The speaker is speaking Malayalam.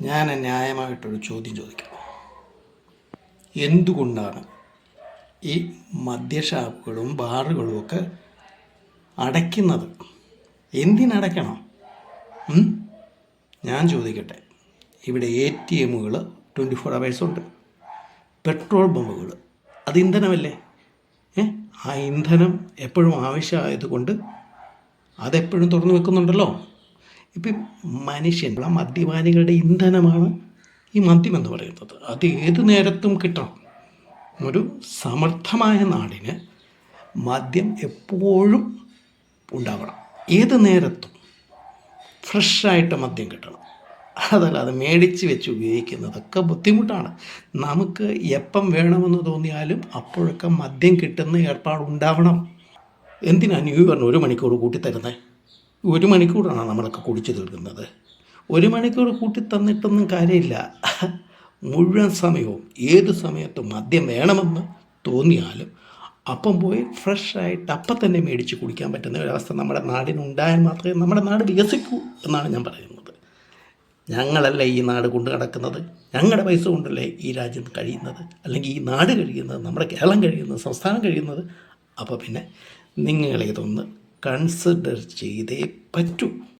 ഞാൻ ന്യായമായിട്ടൊരു ചോദ്യം ചോദിക്കാം. എന്തുകൊണ്ടാണ് ഈ മദ്യഷാപ്പുകളും ബാറുകളും ഒക്കെ അടയ്ക്കുന്നത്? എന്തിനടയ്ക്കണം? ഞാൻ ചോദിക്കട്ടെ. ഇവിടെ എ ടി എമ്മുകൾ ട്വന്റി ഫോർ അവേഴ്സ് ഉണ്ട്. പെട്രോൾ പമ്പുകൾ. അത് ഇന്ധനമല്ലേ? ആ ഇന്ധനം എപ്പോഴും ആവശ്യമായതുകൊണ്ട് അതെപ്പോഴും തുറന്നു വെക്കുന്നുണ്ടല്ലോ. ഇപ്പം മനുഷ്യൻ ആ മദ്യപാനികളുടെ ഇന്ധനമാണ് ഈ മദ്യം എന്ന് പറയുന്നത്. അത് ഏത് നേരത്തും കിട്ടണം. ഒരു സമർത്ഥമായ നാടിന് മദ്യം എപ്പോഴും ഉണ്ടാവണം. ഏത് നേരത്തും ഫ്രഷായിട്ട് മദ്യം കിട്ടണം. അതല്ലാതെ മേടിച്ച് വെച്ച് ഉപയോഗിക്കുന്നതൊക്കെ ബുദ്ധിമുട്ടാണ്. നമുക്ക് എപ്പം വേണമെന്ന് തോന്നിയാലും അപ്പോഴൊക്കെ മദ്യം കിട്ടുന്ന ഏർപ്പാടുണ്ടാവണം. എന്തിനാണ് എന്തിനാ ന്യൂ ഇയറിന് ഒരു മണിക്കൂർ കൂട്ടി തരുന്നത് ഒരു മണിക്കൂറാണ് നമ്മളൊക്കെ കുടിച്ചു തീർക്കുന്നത്. ഒരു മണിക്കൂർ കൂട്ടി തന്നിട്ടൊന്നും കാര്യമില്ല. മുഴുവൻ സമയവും ഏത് സമയത്തും മദ്യം വേണമെന്ന് തോന്നിയാലും അപ്പം പോയി ഫ്രഷായിട്ട് അപ്പം തന്നെ മേടിച്ച് കുടിക്കാൻ പറ്റുന്ന ഒരവസ്ഥ നമ്മുടെ നാടിനുണ്ടായാൽ മാത്രമേ നമ്മുടെ നാട് വികസിക്കൂ എന്നാണ് ഞാൻ പറയുന്നത്. ഞങ്ങളല്ല ഈ നാട് കൊണ്ട് നടക്കുന്നത്. ഞങ്ങളുടെ പൈസ കൊണ്ടല്ലേ ഈ രാജ്യം കഴിയുന്നത്? അല്ലെങ്കിൽ ഈ നാട് കഴിയുന്നത് നമ്മുടെ കേരളം കഴിയുന്നത് സംസ്ഥാനം കഴിയുന്നത്? അപ്പോൾ പിന്നെ നിങ്ങളിതൊന്ന് കൺസിഡർ ചെയ്തേ പറ്റൂ.